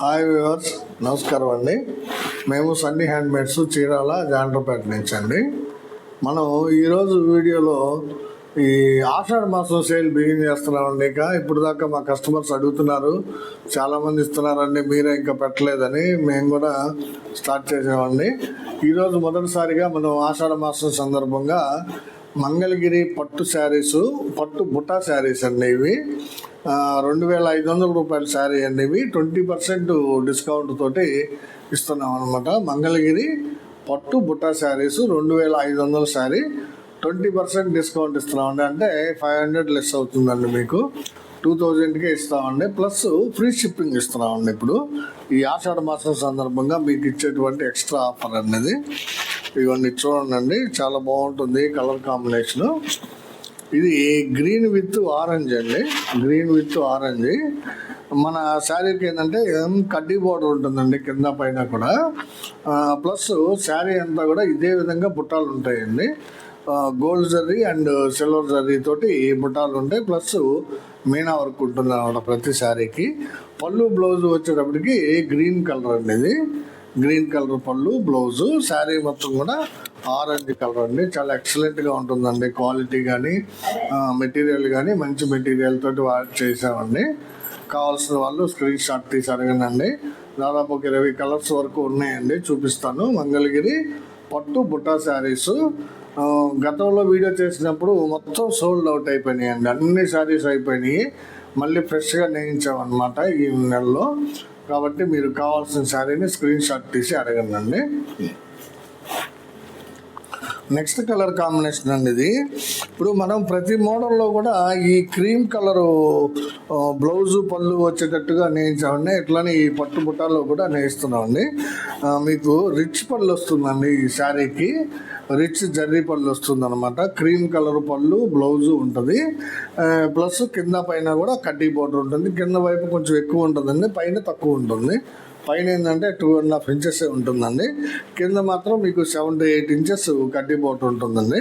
Hi viewers నమస్కారం అండి. మేము సన్నీ హ్యాండ్మేడ్స్ చీరాల జాండ్రపేట నుంచి అండి మనం ఈరోజు వీడియోలో ఈ ఆషాఢ మాసం సేల్ బిగిన్ చేస్తున్నామండి ఇంకా. ఇప్పుడు దాకా మా కస్టమర్స్ అడుగుతున్నారు చాలామంది ఇస్తున్నారండి మీరే ఇంకా పెట్టలేదని మేము కూడా స్టార్ట్ చేసామండి. ఈరోజు మొదటిసారిగా మనం ఆషాఢ మాసం సందర్భంగా మంగళగిరి పట్టు శారీస్ పట్టు బుట్టా శారీస్ అండి ఇవి. రెండు వేల ఐదు వందల రూపాయల శారీ అనేవి ట్వంటీ పర్సెంట్ డిస్కౌంట్ తోటి ఇస్తున్నాం అనమాట మంగళగిరి పట్టు బుట్టా శారీస్ రెండు వేల ఐదు వందల శారీ. ట్వంటీ పర్సెంట్ డిస్కౌంట్ ఇస్తున్నామండి. అంటే ఫైవ్ హండ్రెడ్ లెస్ అవుతుందండి మీకు. టూ థౌజండ్కే ఇస్తామండి. ప్లస్ ఫ్రీ షిప్పింగ్ ఇస్తున్నామండి ఇప్పుడు. ఈ ఆషాఢ మాసం సందర్భంగా మీకు ఇచ్చేటువంటి ఎక్స్ట్రా ఆఫర్ అనేది ఇవన్నీ చూడండి. చాలా బాగుంటుంది కలర్ కాంబినేషను. ఇది గ్రీన్ విత్ ఆరెంజ్ అండి. Green with orange. మన శారీకి ఏంటంటే కడ్డీ బోర్డర్ ఉంటుందండి కింద పైన కూడా. ప్లస్ శారీ అంతా కూడా ఇదే విధంగా బుట్టాలు ఉంటాయండి. Gold zari and silver zari తోటి బుట్టాలు ఉంటాయి. ప్లస్ మీనా వర్క్ ఉంటుంది అనమాట ప్రతి శారీకి. పళ్ళు బ్లౌజ్ వచ్చేటప్పటికి గ్రీన్ కలర్ అండి ఇది. గ్రీన్ కలర్ పళ్ళు బ్లౌజు శారీ మొత్తం కూడా ఆరెంజ్ కలర్ అండి. చాలా ఎక్సలెంట్గా ఉంటుందండి. క్వాలిటీ కానీ మెటీరియల్ కానీ మంచి మెటీరియల్ తోటి చేసామండి కావాల్సిన వాళ్ళు స్క్రీన్ షాట్ తీసి అడగనండి. దాదాపు ఒక ఇరవై కలర్స్ వరకు ఉన్నాయండి. చూపిస్తాను. మంగళగిరి పట్టు బుట్టా శారీస్. గతంలో వీడియో చేసినప్పుడు మొత్తం సోల్డ్ అవుట్ అయిపోయినాయి అండి అన్ని శారీస్ అయిపోయినాయి. మళ్ళీ ఫ్రెష్గా నేయించామన్నమాట ఈ నెలలో. కాబట్టి మీరు కావాల్సిన శారీని స్క్రీన్ షాట్ తీసి అడగండి. నెక్స్ట్ కలర్ కాంబినేషన్ అండి ఇది. ఇప్పుడు మనం ప్రతి మోడల్లో కూడా ఈ క్రీమ్ కలరు బ్లౌజు పళ్ళు వచ్చేటట్టుగా నేయించామండి. ఇట్లానే ఈ పట్టు బుట్టాల్లో కూడా నేయిస్తున్నామండి. మీకు రిచ్ పళ్ళు వస్తుందండి ఈ శారీకి. రిచ్ జర్రీ పళ్ళు వస్తుంది అనమాట క్రీమ్ కలర్ పళ్ళు బ్లౌజు ఉంటుంది. ప్లస్ కింద పైన కూడా కడ్డీ బోర్డర్ ఉంటుంది. కింద వైపు కొంచెం ఎక్కువ ఉంటుందండి పైన తక్కువ ఉంటుంది. పైన ఏంటంటే టూ అండ్ హాఫ్ ఇంచెస్ ఉంటుందండి. కింద మాత్రం మీకు సెవెన్ టు ఎయిట్ ఇంచెస్ కడ్డీ బోట్ ఉంటుందండి.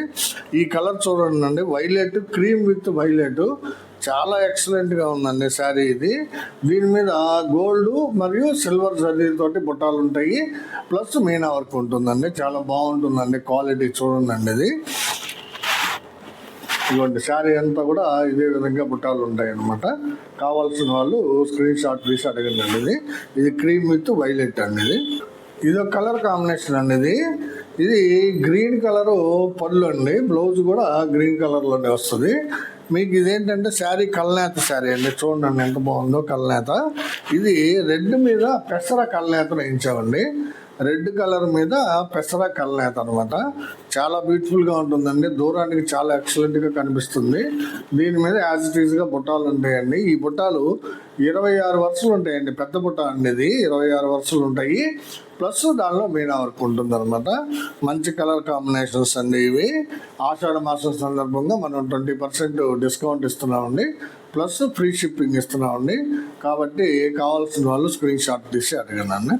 ఈ కలర్ చూడండి అండి వైలెట్ క్రీమ్ విత్ వైలెట్. చాలా ఎక్సలెంట్గా ఉందండి శారీ ఇది. దీని మీద గోల్డ్ మరియు సిల్వర్ తోటి బుట్టాలు ఉంటాయి. ప్లస్ మీనా వర్క్ ఉంటుందండి. చాలా బాగుంటుందండి క్వాలిటీ చూడండి ఇది. ఇటువంటి శారీ అంతా కూడా ఇదే విధంగా బుట్టాలు ఉంటాయి అనమాట కావాల్సిన వాళ్ళు స్క్రీన్ షాట్ తీసి అడగండి అనేది. ఇది క్రీమ్ విత్ వైలెట్ అనేది. ఇది ఒక కలర్ కాంబినేషన్ అండి ఇది ఇది గ్రీన్ కలరు పళ్ళు అండి. బ్లౌజ్ కూడా గ్రీన్ కలర్లోనే వస్తుంది. మీకు ఇదేంటంటే శారీ కల్నేత శారీ అండి. చూడండి ఎంత బాగుందో కల్నేత. ఇది రెడ్ మీద పెసర కల్నేత వేయించామండి. రెడ్ కలర్ మీద పెసర కలనేత అనమాట చాలా బ్యూటిఫుల్గా ఉంటుందండి. దూరానికి చాలా ఎక్సలెంట్గా కనిపిస్తుంది. దీని మీద యాజ్ ఇట్ ఈజ్గా బుట్టాలు ఉంటాయండి. ఈ బుట్టాలు ఇరవై ఆరు వరుసలు ఉంటాయండి. పెద్ద బుట్ట అండి ఇది. ఇరవై ఆరు వరుసలు ఉంటాయి. ప్లస్ దానిలో మీనా వర్క్ ఉంటుంది అనమాట మంచి కలర్ కాంబినేషన్స్ అండి ఇవి. ఆషాఢ మాసం సందర్భంగా మనం ట్వంటీ పర్సెంట్ డిస్కౌంట్ ఇస్తున్నామండి. ప్లస్ ఫ్రీ షిప్పింగ్ ఇస్తున్నామండి. కాబట్టి కావాల్సిన వాళ్ళు స్క్రీన్ షాట్ తీసి అడగనండి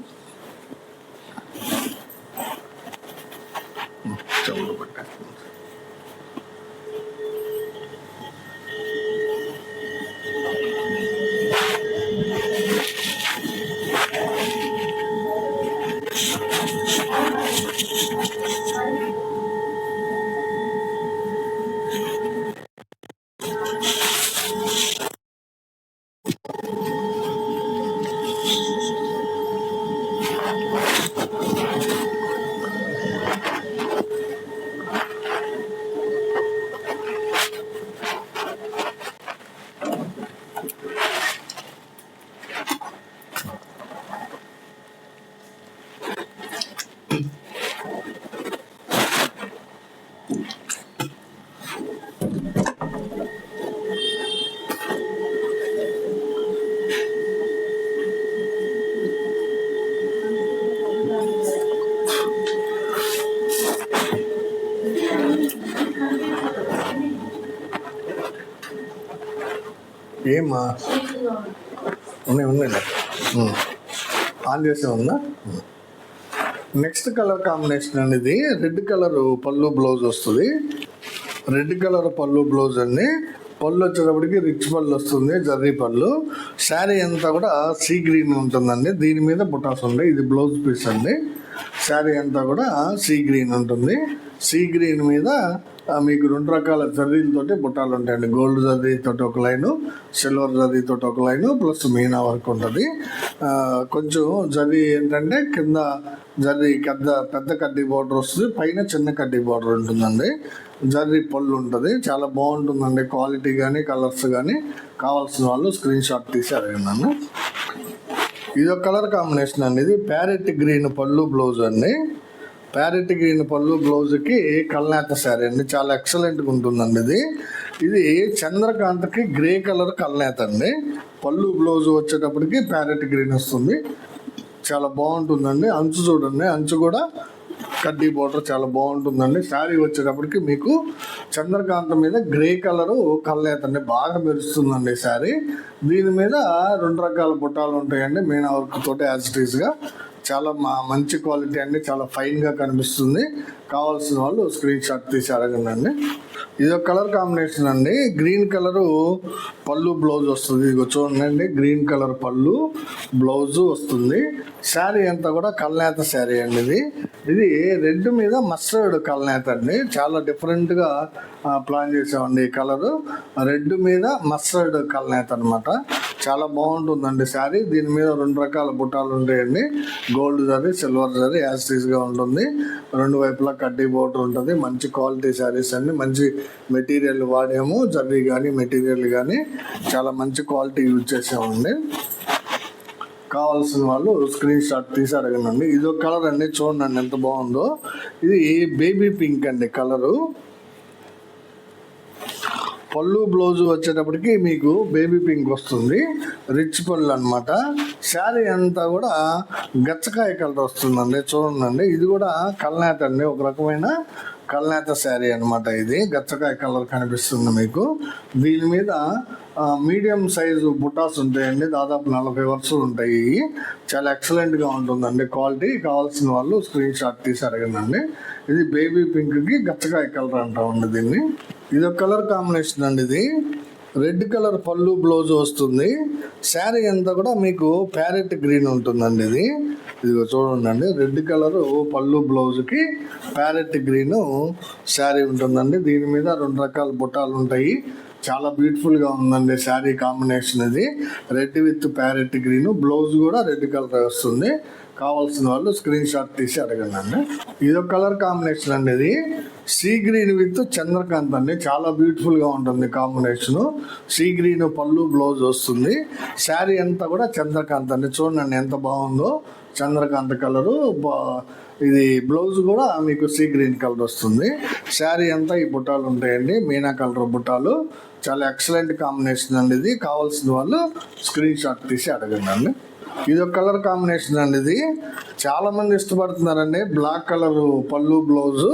మా ఉన్నాయి ఉన్నాయి ఆన్ చేసే ఉందా నెక్స్ట్ కలర్ కాంబినేషన్ అనేది రెడ్ కలర్ పళ్ళు బ్లౌజ్ వస్తుంది. రెడ్ కలర్ పళ్ళు బ్లౌజ్ అండి పళ్ళు వచ్చేటప్పటికి రిచ్ పళ్ళు వస్తుంది జర్రీ పళ్ళు. శారీ అంతా కూడా సీ గ్రీన్ ఉంటుందండి. దీని మీద బుటాస్ ఉంటాయి ఇది బ్లౌజ్ పీస్ అండి. శారీ అంతా కూడా సీ గ్రీన్ ఉంటుంది. సీ గ్రీన్ మీద మీకు రెండు రకాల జర్రీలతోటి బుట్టాలు ఉంటాయండి. గోల్డ్ జర్రీ తోటి ఒక లైను సిల్వర్ జర్రీ తోటి ఒక లైను ప్లస్ మీనా వర్క్ ఉంటుంది. కొంచెం జర్రీ ఏంటంటే కింద జర్రీ పెద్ద పెద్ద కడ్డీ బార్డర్ వస్తుంది పైన చిన్న కడ్డీ బార్డర్ ఉంటుందండి. జర్రీ పళ్ళు ఉంటుంది చాలా బాగుంటుందండి క్వాలిటీ కానీ కలర్స్ కానీ కావాల్సిన వాళ్ళు స్క్రీన్ షాట్ తీసి అడిగినాను ఇది ఒక కలర్ కాంబినేషన్ అండి. ఇది ప్యారెట్ గ్రీన్ పళ్ళు బ్లౌజ్ అండి. ప్యారెట్ గ్రీన్ పళ్ళు బ్లౌజ్కి కల్నేత శారీ అండి. చాలా ఎక్సలెంట్గా ఉంటుందండి ఇది. ఇది చంద్రకాంత్కి గ్రే కలర్ కల్నేత అండి. పళ్ళు బ్లౌజ్ వచ్చేటప్పటికి ప్యారెట్ గ్రీన్ వస్తుంది. చాలా బాగుంటుందండి. అంచు చూడండి. అంచు కూడా కడ్డీ బోర్డర్ చాలా బాగుంటుందండి. శారీ వచ్చేటప్పటికి మీకు చంద్రకాంత మీద గ్రే కలరు కళ్ళేతండి బాగా మెరుస్తుందండి శారీ. దీని మీద రెండు రకాల బుట్టాలు ఉంటాయండి. మెయిన్ వర్క్ తోటి యాజ్ ఇట్ ఈస్గా చాలా మా మంచి క్వాలిటీ అండి చాలా ఫైన్గా కనిపిస్తుంది. కావాల్సిన వాళ్ళు స్క్రీన్ షాట్ తీసి అడగండి ఇది ఒక కలర్ కాంబినేషన్ అండి. గ్రీన్ కలరు పళ్ళు బ్లౌజ్ వస్తుంది. ఇది చూడండి గ్రీన్ కలర్ పళ్ళు బ్లౌజ్ వస్తుంది. శారీ అంతా కూడా కల్నేత శారీ అండి ఇది. ఇది రెడ్ మీద మస్టర్డ్ కల్నేత అండి. చాలా డిఫరెంట్గా ప్లాన్ చేసామండి ఈ కలరు రెడ్ మీద మస్టర్డ్ కల్నేత అనమాట చాలా బాగుంటుందండి శారీ దీని మీద రెండు రకాల బుట్టాలు ఉంటాయండి. గోల్డ్ జరీ సిల్వర్ జరీ యాస్టీస్గా ఉంటుంది. రెండు వైపులా కడ్డీ బోర్డర్ ఉంటుంది. మంచి క్వాలిటీ శారీస్ అండి మంచి మెటీరియల్ వాడాము. జరీ కానీ మెటీరియల్ కానీ చాలా మంచి క్వాలిటీ యూజ్ చేసామండి కావాల్సిన వాళ్ళు స్క్రీన్ షాట్ తీసి అడగనండి. ఇది ఒక కలర్ అండి చూడండి ఎంత బాగుందో. ఇది బేబీ పింక్ అండి కలరు. పళ్ళు బ్లౌజ్ వచ్చేటప్పటికి మీకు బేబీ పింక్ వస్తుంది. రిచ్ పళ్ళు అనమాట శారీ అంతా కూడా గచ్చకాయ కలర్ వస్తుందండి. చూడండి ఇది కూడా కల్నేత అండి. ఒక రకమైన కల్నేత శారీ అన్నమాట ఇది. గచ్చకాయ కలర్ కనిపిస్తుంది మీకు. దీని మీద మీడియం సైజు బుటాస్ ఉంటాయండి. దాదాపు నలభై వరుసలు ఉంటాయి. చాలా ఎక్సలెంట్గా ఉంటుందండి. క్వాలిటీ కావాల్సిన వాళ్ళు స్క్రీన్ షాట్ తీసి అడగండి. ఇది బేబీ పింక్కి గచ్చకాయ కలర్ అంటామండి దీన్ని. ఇది ఒక కలర్ కాంబినేషన్ అండి ఇది. రెడ్ కలర్ పళ్ళు బ్లౌజ్ వస్తుంది. శారీ అంతా కూడా మీకు ప్యారెట్ గ్రీన్ ఉంటుందండి ఇది. ఇది చూడండి రెడ్ కలర్ పళ్ళు బ్లౌజ్కి ప్యారెట్ గ్రీన్ శారీ ఉంటుందండి. దీని మీద రెండు రకాల బుట్టాలు ఉంటాయి. చాలా బ్యూటిఫుల్గా ఉందండి శారీ కాంబినేషన్ ఇది. Red with parrot green blouse కూడా రెడ్ కలర్ వస్తుంది. కావాల్సిన వాళ్ళు స్క్రీన్ షాట్ తీసి అడగండి అండి ఇది ఒక కలర్ కాంబినేషన్ అండి ఇది సీ గ్రీన్ విత్ చంద్రకాంత్ అండి. చాలా బ్యూటిఫుల్గా ఉంటుంది కాంబినేషన్ సీ గ్రీన్ పళ్ళు బ్లౌజ్ వస్తుంది. శారీ అంతా కూడా చంద్రకాంత్ అండి. చూడండి ఎంత బాగుందో. చంద్రకాంత్ కలరు ఇది బ్లౌజ్ కూడా మీకు సీ గ్రీన్ కలర్ వస్తుంది. శారీ అంతా ఈ బుట్టాలు ఉంటాయండి. మీనా కలర్ బుట్టాలు. చాలా ఎక్సలెంట్ కాంబినేషన్ అండి ఇది. కావాల్సిన వాళ్ళు స్క్రీన్ షాట్ తీసి అడగండి అండి ఇది ఒక కలర్ కాంబినేషన్ అండి ఇది. చాలా మంది ఇష్టపడుతున్నారండి. బ్లాక్ కలర్ పళ్ళు బ్లౌజు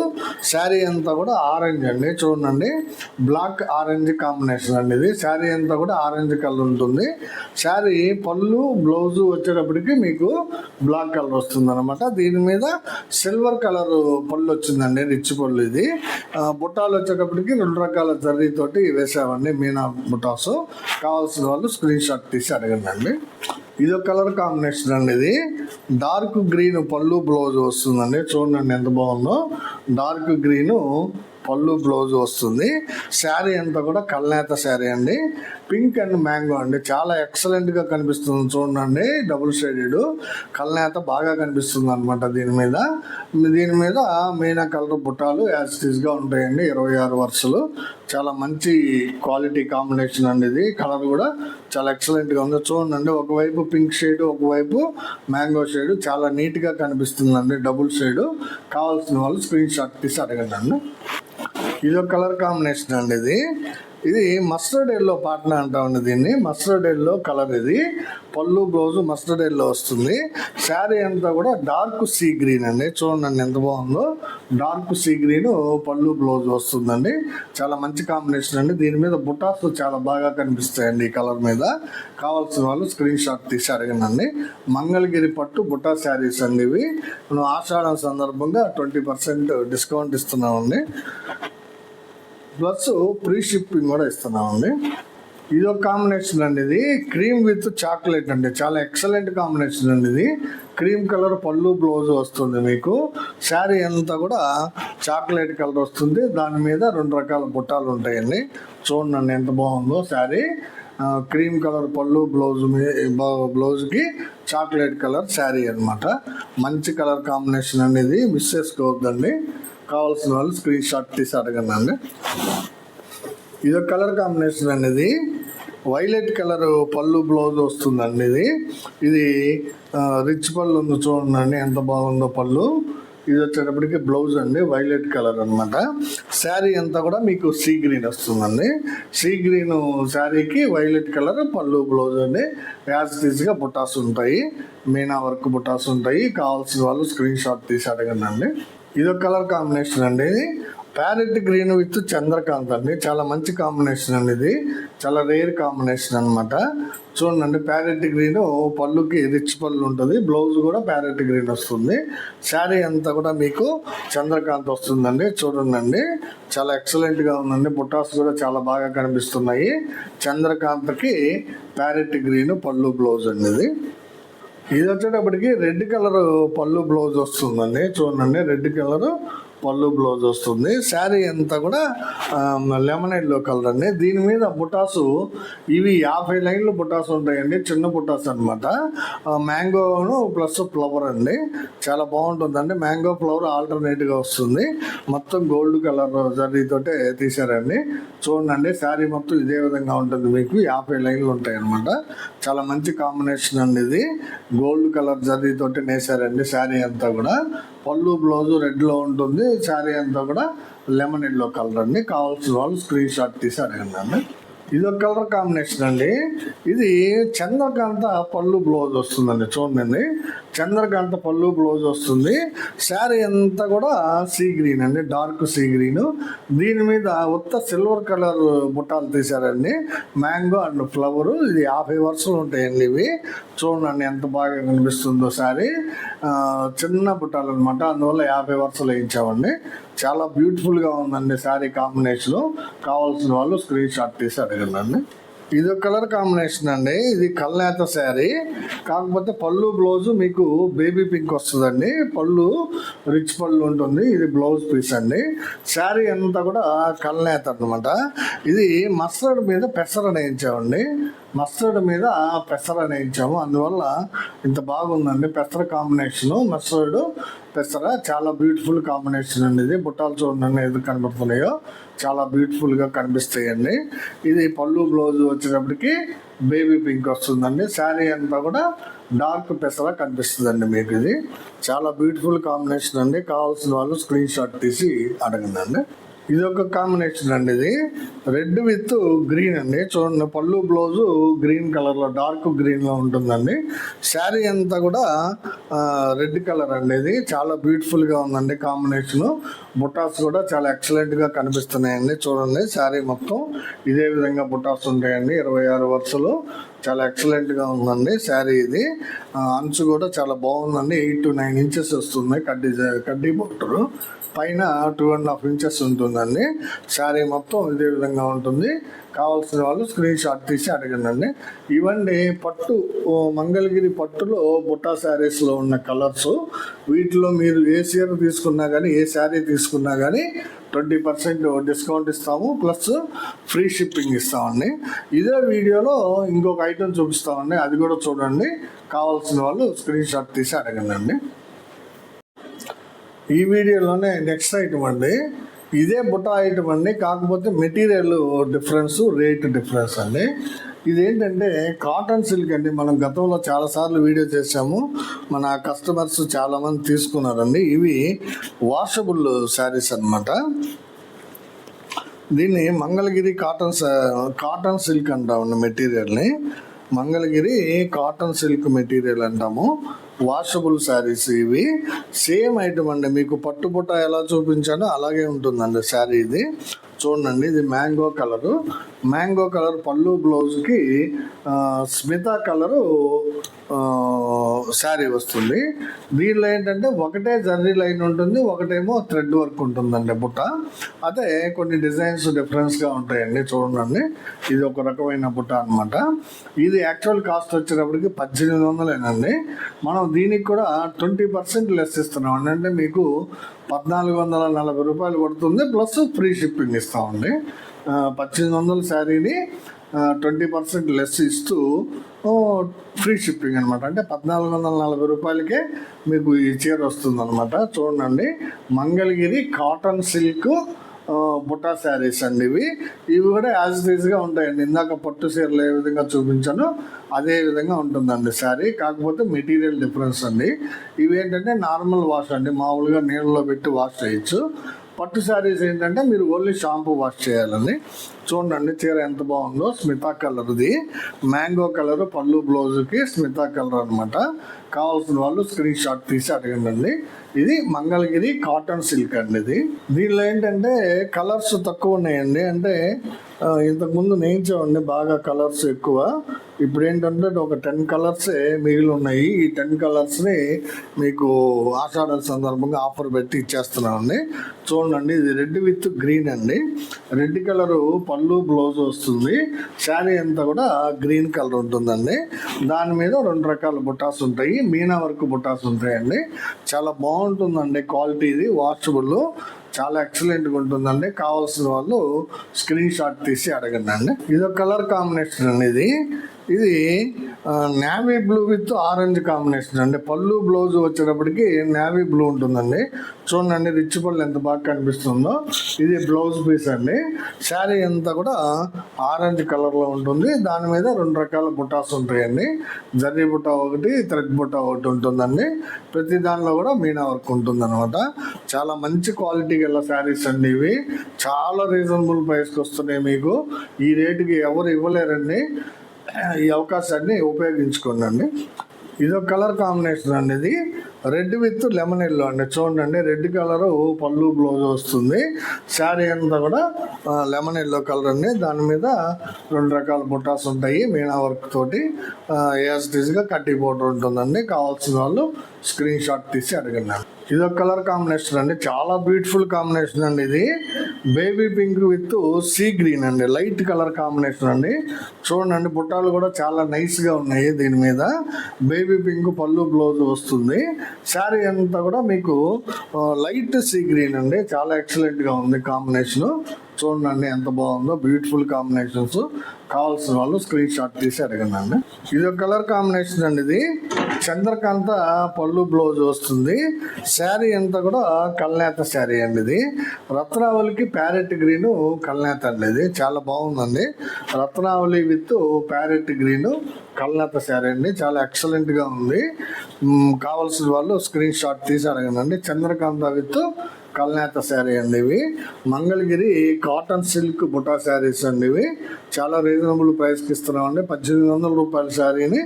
శారీ అంతా కూడా ఆరెంజ్ అండి. చూడండి. బ్లాక్ ఆరెంజ్ కాంబినేషన్ అండి ఇది. శారీ అంతా కూడా ఆరెంజ్ కలర్ ఉంటుంది. శారీ పళ్ళు బ్లౌజు వచ్చేటప్పటికి మీకు బ్లాక్ కలర్ వస్తుంది అనమాట దీని మీద సిల్వర్ కలర్ పళ్ళు వచ్చిందండి. రిచ్ పళ్ళు ఇది. బుట్టాలు వచ్చేటప్పటికి రెండు రకాల జర్రీతోటి వేసామండి. మీనా బుటాస్ కావాల్సిన వాళ్ళు స్క్రీన్ షాట్ తీసి అడగండి అండి. ఇది ఒక కలర్ కాంబినేషన్ అండి ఇది. డార్క్ గ్రీన్ పళ్ళు బ్లౌజ్ వస్తుందండి. చూడండి ఎంత బాగుందో. డార్క్ గ్రీన్ పళ్ళు బ్లౌజ్ వస్తుంది. శారీ అంతా కూడా కల్నేత శారీ అండి. పింక్ అండ్ మ్యాంగో అండి. చాలా ఎక్సలెంట్గా కనిపిస్తుంది చూడండి. డబుల్ షేడెడ్ కల్నేత బాగా కనిపిస్తుంది అనమాట దీని మీద. దీని మీద మీనా కలర్ బుట్టాలు యాజ్ ఉంటాయండి ఇరవై ఆరు వరుసలు. చాలా మంచి క్వాలిటీ కాంబినేషన్ అండి ఇది. కలర్ కూడా చాలా ఎక్సలెంట్గా ఉంది. చూడండి ఒకవైపు పింక్ షేడ్ ఒకవైపు మ్యాంగో షేడ్ చాలా నీట్గా కనిపిస్తుందండి. డబుల్ షేడ్ కావాల్సిన వాళ్ళు స్క్రీన్ షాట్ తీసి అడగండి అండి. ఇది కలర్ కాంబినేషన్ అండి ఇది. ఇది మస్టర్డ్ ఎల్లో పాటన అంటామండి దీన్ని. మస్టర్డ్ ఎల్లో కలర్ ఇది. పళ్ళు బ్లౌజ్ మస్టర్డ్ ఎల్లో వస్తుంది. శారీ అంతా కూడా డార్క్ సీ గ్రీన్ అండి. చూడండి ఎంత బాగుందో. డార్క్ సీ గ్రీన్ పళ్ళు బ్లౌజ్ వస్తుందండి. చాలా మంచి కాంబినేషన్ అండి. దీని మీద బుటాస్ చాలా బాగా కనిపిస్తాయండి ఈ కలర్ మీద. కావాల్సిన వాళ్ళు స్క్రీన్ షాట్ తీసి అడగనండి. మంగళగిరి పట్టు బుటా శారీస్ అండి ఇవి. మనం ఆషాఢం సందర్భంగా ట్వంటీ పర్సెంట్ డిస్కౌంట్ ఇస్తున్నామండి ప్లస్ ఫ్రీ షిప్పింగ్ కూడా ఇస్తున్నామండి. ఇది ఒక కాంబినేషన్ అండి ఇది క్రీమ్ విత్ చాక్లెట్ అండి. చాలా ఎక్సలెంట్ కాంబినేషన్ అండి ఇది క్రీమ్ కలర్ పళ్ళు బ్లౌజ్ వస్తుంది మీకు. శారీ అంతా కూడా చాక్లెట్ కలర్ వస్తుంది. దాని మీద రెండు రకాల బుట్టాలు ఉంటాయండి. చూడండి ఎంత బాగుందో శారీ క్రీమ్ కలర్ పళ్ళు బ్లౌజ్ బ్లౌజ్కి చాక్లెట్ కలర్ శారీ అన్నమాట. మంచి కలర్ కాంబినేషన్ అనేది మిస్ చేసుకోవద్దండి కావాల్సిన వాళ్ళు స్క్రీన్ షాట్ తీసి అడగండి అండి. ఇది కలర్ కాంబినేషన్ అనేది వైలెట్ కలర్ పళ్ళు బ్లౌజ్ వస్తుందండి ఇది. ఇది రిచ్ పళ్ళు ఉంది చూడండి ఎంత బాగుందో పళ్ళు. ఇది వచ్చేటప్పటికి బ్లౌజ్ అండి వైలెట్ కలర్ అన్నమాట. శారీ అంతా కూడా మీకు సీ గ్రీన్ వస్తుందండి. సీ గ్రీన్ శారీకి వైలెట్ కలర్ పళ్ళు బ్లౌజ్ అండి. యాజ్ తీసిగా బుటాస్ ఉంటాయి. మీనా వర్క్ బుటాస్ ఉంటాయి. కావాల్సిన వాళ్ళు స్క్రీన్ షాట్ తీసి అడగండి ఇది ఒక కలర్ కాంబినేషన్ అండి. ప్యారెట్ గ్రీన్ విత్ చంద్రకాంత్ అండి. చాలా మంచి కాంబినేషన్ అండి ఇది. చాలా రేర్ కాంబినేషన్ అన్నమాట. చూడండి ప్యారెట్ గ్రీన్ పళ్ళుకి రిచ్ పళ్ళు ఉంటుంది. బ్లౌజ్ కూడా ప్యారెట్ గ్రీన్ వస్తుంది. శారీ అంతా కూడా మీకు చంద్రకాంత్ వస్తుందండి. చూడండి చాలా ఎక్సలెంట్గా ఉందండి. బుటాస్ కూడా చాలా బాగా కనిపిస్తున్నాయి. చంద్రకాంత్కి ప్యారెట్ గ్రీన్ పళ్ళు బ్లౌజ్ అండి ఇది. ఇది వచ్చేటప్పటికి రెడ్ కలర్ పళ్ళు బ్లౌజ్ వస్తుందండి. చూడండి రెడ్ కలర్ పళ్ళు బ్లౌజ్ వస్తుంది శారీ అంతా కూడా లెమన్ కలర్ అండి. దీని మీద బుటాసు ఇవి యాభై లైన్లు బుటాస్ ఉంటాయండి చిన్న బుటాస్ అనమాట మ్యాంగోను ప్లస్ ఫ్లవర్ అండి. చాలా బాగుంటుందండి. మ్యాంగో ఫ్లవర్ ఆల్టర్నేట్గా వస్తుంది. మొత్తం గోల్డ్ కలర్ జరీతోటే తీసారండి చూడండి శారీ మొత్తం ఇదే విధంగా ఉంటుంది మీకు. యాభై లైన్లు ఉంటాయి అనమాట చాలా మంచి కాంబినేషన్ అండి ఇది. గోల్డ్ కలర్ జరీతోటి నేసారండి శారీ అంతా కూడా. పళ్ళు బ్లౌజ్ రెడ్లో ఉంటుంది. శారీ అంతా కూడా లెమన్ ఎల్లో కలర్ అండి. కావాల్సిన వాళ్ళు స్క్రీన్ షాట్ తీసి అడగండి ఇదొక ఇది ఒక కలర్ కాంబినేషన్ అండి. ఇది చంద్రకాంత పళ్ళు బ్లౌజ్ వస్తుందండి చూడండి. చంద్రకాంత పళ్ళు బ్లౌజ్ వస్తుంది. శారీ అంతా కూడా సీ గ్రీన్ అండి డార్క్ సీ గ్రీన్. దీని మీద ఉత్త సిల్వర్ కలర్ బుట్టాలు తీశారండి. Mango and flower. ఇది యాభై వరుసలు ఉంటాయండి ఇవి. చూడండి ఎంత బాగా కనిపిస్తుందో శారీ. ఆ, చిన్న బుట్టాలు అనమాట అందువల్ల యాభై వరుసలు వేయించామండి. చాలా బ్యూటిఫుల్గా ఉందండి శారీ కాంబినేషన్. కావాల్సిన వాళ్ళు స్క్రీన్ షాట్ తీశారు అడగండి ఇది ఒక కలర్ కాంబినేషన్ అండి. ఇది కల్నేత శారీ. కాకపోతే పళ్ళు బ్లౌజ్ మీకు బేబీ పింక్ వస్తుందండి. పళ్ళు రిచ్ పళ్ళు ఉంటుంది. ఇది బ్లౌజ్ పీస్ అండి. శారీ అంతా కూడా కల్నేత అన్నమాట. ఇది మస్టర్డ్ మీద పెసర నేయించామండి. మస్టర్డ్ మీద పెసర నేయించాము. అందువల్ల ఇంత బాగుందండి పెసర కాంబినేషను. మస్టర్డ్ పెసర చాలా బ్యూటిఫుల్ కాంబినేషన్ అండి ఇది. బుట్టాలు చూడండి ఎదురు కనబడుతున్నాయో. చాలా బ్యూటిఫుల్గా కనిపిస్తాయండి. ఇది పళ్ళు బ్లౌజ్ వచ్చేటప్పటికి బేబీ పింక్ వస్తుందండి. శారీ అంతా కూడా డార్క్ పెసలా కనిపిస్తుందండి మీకు ఇది. చాలా బ్యూటిఫుల్ కాంబినేషన్ అండి. కావాల్సిన వాళ్ళు స్క్రీన్ షాట్ తీసి అడగండి ఇది ఒక కాంబినేషన్ అండి ఇది. రెడ్ విత్ గ్రీన్ అండి. చూడండి పళ్ళు బ్లౌజు గ్రీన్ కలర్లో డార్క్ గ్రీన్లో ఉంటుందండి. శారీ అంతా కూడా రెడ్ కలర్ అండి ఇది. చాలా బ్యూటిఫుల్గా ఉందండి కాంబినేషను బుటాస్ కూడా చాలా ఎక్సలెంట్గా కనిపిస్తున్నాయండి. చూడండి శారీ మొత్తం. ఇదే విధంగా బుటాస్ ఉంటాయండి. ఇరవై ఆరు వరుసలు. చాలా ఎక్సలెంట్గా ఉందండి శారీ ఇది. అంచు కూడా చాలా బాగుందండి. ఎయిట్ టు నైన్ ఇంచెస్ వస్తుంది కడ్డీ కడ్డీ బొట్టరు పైన టూ అండ్ హాఫ్ ఇంచెస్ ఉంటుందండి. శారీ మొత్తం ఇదే విధంగా ఉంటుంది. కావాల్సిన వాళ్ళు స్క్రీన్ షాట్ తీసి అడగండి ఇవన్నీ పట్టు మంగళగిరి పట్టులో బుట్టా శారీస్లో ఉన్న కలర్స్ వీటిలో మీరు ఏ చీర తీసుకున్నా కానీ ఏ శారీ తీసుకున్నా కానీ ట్వంటీ పర్సెంట్ డిస్కౌంట్ ఇస్తాము. ప్లస్ ఫ్రీ షిప్పింగ్ ఇస్తామండి. ఇదే వీడియోలో ఇంకొక ఐటెం చూపిస్తామండి. అది కూడా చూడండి. కావాల్సిన వాళ్ళు స్క్రీన్ షాట్ తీసి అడగండి ఈ వీడియోలోనే నెక్స్ట్ ఐటమ్ అండి. ఇదే బుట్ట ఐటమ్ అండి. కాకపోతే మెటీరియల్ డిఫరెన్స్ రేట్ డిఫరెన్స్ అండి. ఇదేంటంటే కాటన్ సిల్క్ అండి. మనం గతంలో చాలాసార్లు వీడియో చేసాము మన కస్టమర్స్ చాలామంది తీసుకున్నారండి. ఇవి వాషబుల్ శారీస్ అన్నమాట. దీన్ని మంగళగిరి కాటన్ కాటన్ సిల్క్ అంటామండి మెటీరియల్ని. మంగళగిరి కాటన్ సిల్క్ మెటీరియల్ అంటాము. వాషబుల్ శారీస్ ఇవి. సేమ్ ఐటమ్ అండి మీకు పట్టుబుట్ట ఎలా చూపించానో అలాగే ఉంటుందండి శారీ ఇది. చూడండి ఇది మ్యాంగో కలరు. మ్యాంగో కలర్ పళ్ళు బ్లౌజ్కి స్మిత కలరు శారీ వస్తుంది. దీనిలో ఏంటంటే ఒకటే జర్రీ లైన్ ఉంటుంది ఒకటేమో థ్రెడ్ వర్క్ ఉంటుందండి బుట్ట. అదే కొన్ని డిజైన్స్ డిఫరెన్స్గా ఉంటాయండి చూడండి. ఇది ఒక రకమైన బుట్ట అనమాట ఇది యాక్చువల్ కాస్ట్ వచ్చేటప్పటికి పద్దెనిమిది వందలేనండి. మనం దీనికి కూడా ట్వంటీ పర్సెంట్ లెస్ ఇస్తున్నాం. అంటే మీకు పద్నాలుగు వందల నలభై రూపాయలు పడుతుంది ప్లస్ ఫ్రీ షిప్పింగ్ ఇస్తామండి. పద్దెనిమిది వందల శారీని ట్వంటీ పర్సెంట్ లెస్ ఇస్తూ ఫ్రీ షిప్పింగ్ అనమాట అంటే పద్నాలుగు వందల నలభై రూపాయలకే మీకు ఈ చీర వస్తుంది అనమాట చూడండి మంగళగిరి కాటన్ సిల్క్ బుట్టా శారీస్ అండి ఇవి. ఇవి కూడా యాజ్గా ఉంటాయండి. ఇందాక పట్టు చీరలు ఏ విధంగా చూపించానో అదే విధంగా ఉంటుందండి శారీ. కాకపోతే మెటీరియల్ డిఫరెన్స్ అండి. ఇవి ఏంటంటే నార్మల్ వాష్ అండి. మామూలుగా నీళ్ళలో పెట్టి వాష్ చేయొచ్చు. పట్టు శారీస్ ఏంటంటే మీరు ఓన్లీ షాంపూ వాష్ చేయాలండి. చూడండి చీర ఎంత బాగుందో స్మితా కలర్ది మ్యాంగో కలర్ పళ్ళు బ్లౌజ్కి స్మితా కలర్ అనమాట కావాల్సిన వాళ్ళు స్క్రీన్ షాట్ తీసి అడగండి ఇది మంగళగిరి కాటన్ సిల్క్ అండి ఇది. దీనిలో ఏంటంటే కలర్స్ తక్కువ ఉన్నాయండి. అంటే ఇంతకుముందు నేయించామండి బాగా కలర్స్ ఎక్కువ. ఇప్పుడు ఏంటంటే ఒక టెన్ కలర్సే మిగిలి ఉన్నాయి. ఈ టెన్ కలర్స్ని మీకు ఆషాఢ సందర్భంగా ఆఫర్ పెట్టి ఇచ్చేస్తున్నామండి చూడండి ఇది రెడ్ విత్ గ్రీన్ అండి. రెడ్ కలరు పళ్ళు బ్లౌజ్ వస్తుంది. శారీ అంతా కూడా గ్రీన్ కలర్ ఉంటుందండి. దాని మీద రెండు రకాల బుటాస్ ఉంటాయి. మీనా వర్క్ బుటాస్ ఉంటాయండి. చాలా బాగుంటుందండి క్వాలిటీ ఇది వాషబుల్. చాలా ఎక్సలెంట్గా ఉంటుందండి. కావాల్సిన వాళ్ళు స్క్రీన్ షాట్ తీసి అడగండి అండి. ఇది ఒక కలర్ కాంబినేషన్ అండి ఇది navy blue with orange combination అండి. పళ్ళు బ్లౌజ్ వచ్చేటప్పటికి నావీ బ్లూ ఉంటుందండి. చూడండి రిచ్ పళ్ళు ఎంత బాగా కనిపిస్తుందో. ఇది బ్లౌజ్ పీస్ అండి. శారీ అంతా కూడా ఆరెంజ్ కలర్లో ఉంటుంది. దాని మీద రెండు రకాల బుటాస్ ఉంటాయండి. జర్రీ బుట్ట ఒకటి థ్రెడ్ బుట్ట ఒకటి ఉంటుందండి. ప్రతి దానిలో కూడా మీనా వర్క్ ఉంటుంది చాలా మంచి క్వాలిటీ గల శారీస్ అండి ఇవి. చాలా రీజనబుల్ ప్రైస్కి వస్తున్నాయి మీకు. ఈ రేటుకి ఎవరు ఇవ్వలేరండి. ఈ అవకాశాన్ని ఉపయోగించుకోండి ఇది ఒక కలర్ కాంబినేషన్ అండి ఇది. రెడ్ విత్ లెమన్ ఎల్లో అండి. చూడండి రెడ్ కలర్ పళ్ళు బ్లౌజ్ వస్తుంది. శారీ అంతా కూడా లెమన్ ఎల్లో కలర్ అండి. దాని మీద రెండు రకాల బుట్టాస్ ఉంటాయి మీనా వర్క్ తోటి. యాజ్గా కట్టి బోర్డర్ ఉంటుందండి. కావాల్సిన వాళ్ళు స్క్రీన్ షాట్ తీసి అడగండి. ఇది ఒక కలర్ కాంబినేషన్ అండి. చాలా బ్యూటిఫుల్ కాంబినేషన్ అండి ఇది. Baby pink with sea green అండి. లైట్ కలర్ కాంబినేషన్ అండి. చూడండి బుట్టాలు కూడా చాలా నైస్గా గా ఉన్నాయి దీని మీద. బేబీ పింక్ పళ్ళు బ్లౌజ్ వస్తుంది. శారీ అంతా కూడా మీకు లైట్ సీ గ్రీన్ అండి. చాలా ఎక్సలెంట్గా ఉంది కాంబినేషన్. చూడండి ఎంత బాగుందో. బ్యూటిఫుల్ కాంబినేషన్స్ కావాల్సిన వాళ్ళు స్క్రీన్ షాట్ తీసి అడగండి. ఇది ఒక కలర్ కాంబినేషన్ అండి ఇది. చంద్రకాంత పళ్ళు బ్లౌజ్ వస్తుంది. శారీ అంతా కూడా కల్నేత శారీ అండి ఇది. రత్నావళికి ప్యారెట్ గ్రీన్ కల్నేత అండి ఇది. చాలా బాగుందండి. Ratnavali with parrot green కల్నేత sari అండి. చాలా ఎక్సలెంట్గా గా ఉంది. కావాల్సిన వాళ్ళు స్క్రీన్ షాట్ తీసి అడగండి. చంద్రకాంత విత్ కల్నేత శారీ అండి ఇవి. మంగళగిరి కాటన్ సిల్క్ బుటా శారీస్ అండి ఇవి. చాలా రీజనబుల్ ప్రైస్కి ఇస్తున్నామండి. పద్దెనిమిది వందల రూపాయల శారీని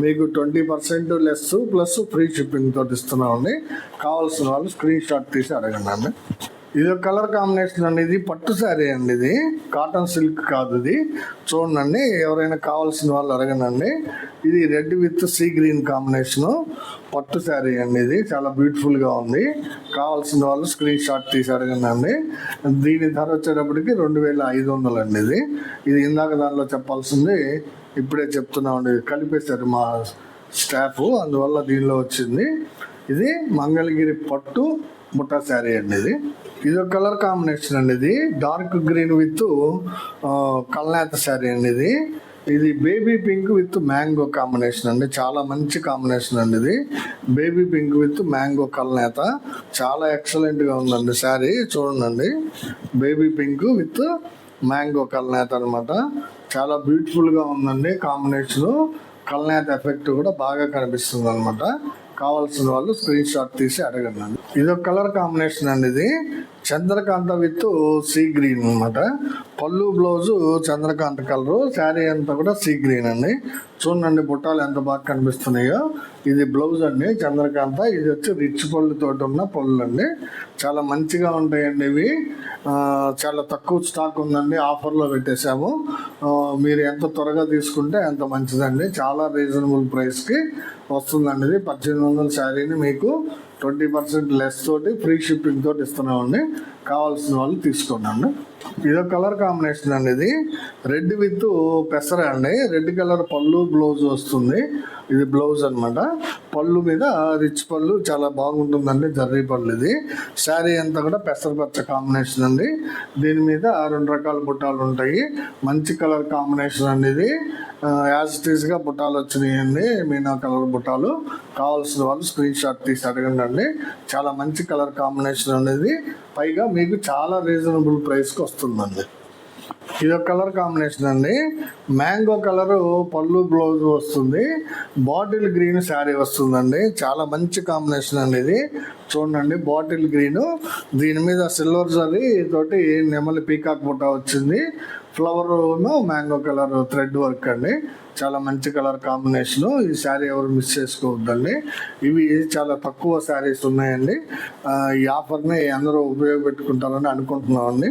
మీకు twenty percent less plus free shipping తోటి ఇస్తున్నామండి. కావాల్సిన వాళ్ళు స్క్రీన్ షాట్ తీసి అడగండి అండి. ఇది ఒక కలర్ కాంబినేషన్ అండి. ఇది పట్టు శారీ అండి ఇది. కాటన్ సిల్క్ కాదు ఇది. చూడండి ఎవరైనా కావాల్సిన వాళ్ళు అడగనండి. ఇది red with sea green combination. పట్టు శారీ అండి ఇది. చాలా బ్యూటిఫుల్గా ఉంది. కావాల్సిన వాళ్ళు స్క్రీన్ షాట్ తీసి అడగనండి. దీని ధర వచ్చేటప్పటికి రెండు వేల ఐదు వందలు అండి ఇది. ఇది ఇందాక దానిలో చెప్పాల్సింది ఇప్పుడే చెప్తున్నామండి. కలిపేశారు మా స్టాఫ్ అందువల్ల దీనిలో వచ్చింది. ఇది మంగళగిరి పట్టు ముఠా శారీ అండి ఇది ఇది ఒక కలర్ కాంబినేషన్ అండి ఇది డార్క్ గ్రీన్ విత్ కల్నేత శారీ అండి ఇది ఇది baby pink with mango combination అండి. చాలా మంచి కాంబినేషన్ అండి ఇది బేబీ పింక్ విత్ మ్యాంగో కల్నేత. చాలా ఎక్సలెంట్గా ఉందండి శారీ. చూడండి బేబీ పింక్ విత్ మ్యాంగో కల్నేత అనమాట చాలా బ్యూటిఫుల్గా ఉందండి కాంబినేషన్. కల్నేత ఎఫెక్ట్ కూడా బాగా కనిపిస్తుంది అనమాట కావాల్సిన వాళ్ళు స్క్రీన్ షాట్ తీసి అడగండి. ఇది ఒక కలర్ కాంబినేషన్ అండి ఇది. చంద్రకాంత విత్ సీ గ్రీన్ అనమాట పళ్ళు బ్లౌజు చంద్రకాంత కలరు శారీ అంతా కూడా సీ గ్రీన్ అండి. చూడండి బుట్టాలు ఎంత బాగా కనిపిస్తున్నాయో. ఇది బ్లౌజ్ అండి చంద్రకాంత. ఇది వచ్చి రిచ్ పళ్ళుతో ఉన్న పళ్ళు అండి చాలా మంచిగా ఉంటాయండి ఇవి. చాలా తక్కువ స్టాక్ ఉందండి ఆఫర్లో పెట్టేశాము. మీరు ఎంత త్వరగా తీసుకుంటే అంత మంచిదండి. చాలా రీజనబుల్ ప్రైస్కి వస్తుందండి ఇది. పద్దెనిమిది వందల శారీని మీకు ట్వంటీ పర్సెంట్ లెస్ తోటి ఫ్రీ షిప్పింగ్ తోటి ఇస్తున్నామండి. కావాల్సిన వాళ్ళు తీసుకోండి. అండి ఇదో కలర్ కాంబినేషన్ అండి ఇది రెడ్ విత్ పెసర అండి. రెడ్ కలర్ పళ్ళు బ్లౌజ్ వస్తుంది. ఇది బ్లౌజ్ అనమాట పళ్ళు మీద రిచ్ పళ్ళు చాలా బాగుంటుందండి జర్రీ పళ్ళు ఇది. శారీ అంతా కూడా పెసరపచ్చ కాంబినేషన్ అండి. దీని మీద రెండు రకాల బుట్టాలు ఉంటాయి. మంచి కలర్ కాంబినేషన్ అండి ఇది యాజ్ ఇట్ ఈస్గా బుట్టాలు వచ్చినాయండి. మీనా కలర్ బుట్టాలు. కావాల్సిన వాళ్ళు స్క్రీన్ షాట్ తీసి అడగండి చాలా మంచి కలర్ కాంబినేషన్ అనేది. పైగా మీకు చాలా రీజనబుల్ ప్రైస్కి వస్తుందండి. ఇది కలర్ కాంబినేషన్ అండి. మ్యాంగో కలరు పళ్ళు బ్లౌజ్ వస్తుంది. బాటిల్ గ్రీన్ శారీ వస్తుందండి. చాలా మంచి కాంబినేషన్ అండి ఇది. చూడండి బాటిల్ గ్రీన్ దీని మీద సిల్వర్ జరీ తోటి నెమలి పీకాక్ బుట్ట వచ్చింది. Flower mango colour thread work అండి. చాలా మంచి కలర్ కాంబినేషన్ ఈ శారీ ఎవరు మిస్ చేసుకోవద్దండి. ఇవి చాలా తక్కువ శారీస్ ఉన్నాయండి. ఈ ఆఫర్ని అందరూ ఉపయోగపెట్టుకుంటారని అనుకుంటున్నామండి.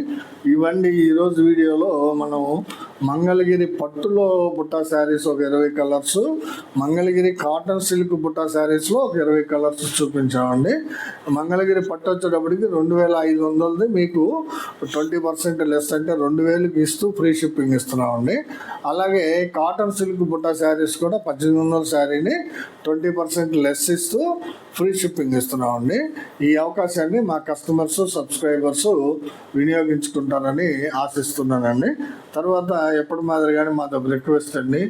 ఇవన్నీ ఈరోజు వీడియోలో మనం మంగళగిరి పట్టులో బుట్టా శారీస్ ఒక ఇరవై colours Mangalagiri cotton silk Butta శారీస్లో ఒక ఇరవై కలర్స్ చూపించామండి. మంగళగిరి పట్టు వచ్చేటప్పటికి రెండు వేల ఐదు వందలది మీకు ట్వంటీ పర్సెంట్ లెస్ అంటే రెండు వేలకి ఇస్తూ ఫ్రీ షిప్పింగ్ ఇస్తున్నామండి. అలాగే కాటన్ సిల్క్ బుట్టా శారీస్ కూడా పద్దెనిమిది వందల శారీని ట్వంటీ పర్సెంట్ లెస్ ఇస్తూ ఫ్రీ షిప్పింగ్ ఇస్తున్నామండి. ఈ అవకాశాన్ని మా కస్టమర్స్ సబ్స్క్రైబర్స్ వినియోగించుకుంటారని ఆశిస్తున్నానండి. తర్వాత ఎప్పటి మాదిరిగానే మా దగ్గర రిక్వెస్ట్ అండి.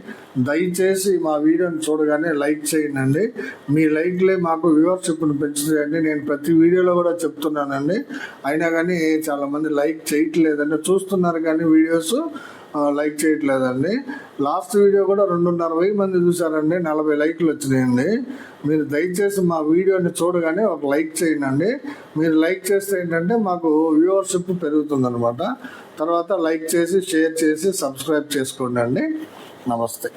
దయచేసి మా వీడియోని చూడగానే లైక్ చేయండి. మీ లైక్లే మాకు వ్యూవర్షిప్ను పెంచుతాయండి. నేను ప్రతి వీడియోలో కూడా చెప్తున్నానండి. అయినా కానీ చాలామంది లైక్ చేయట్లేదండి. చూస్తున్నారు కానీ వీడియోస్ లైక్ చేయట్లేదండి. లాస్ట్ వీడియో కూడా రెండున్నర వెయ్యి మంది చూసారండి నలభై లైక్లు వచ్చినాయండి. మీరు దయచేసి మా వీడియోని చూడగానే ఒక లైక్ చేయండి. మీరు లైక్ చేస్తే ఏంటంటే మాకు వ్యూవర్షిప్ పెరుగుతుందనమాట తర్వాత లైక్ చేసి షేర్ చేసి సబ్స్క్రైబ్ చేసుకోండి అండి. నమస్తే.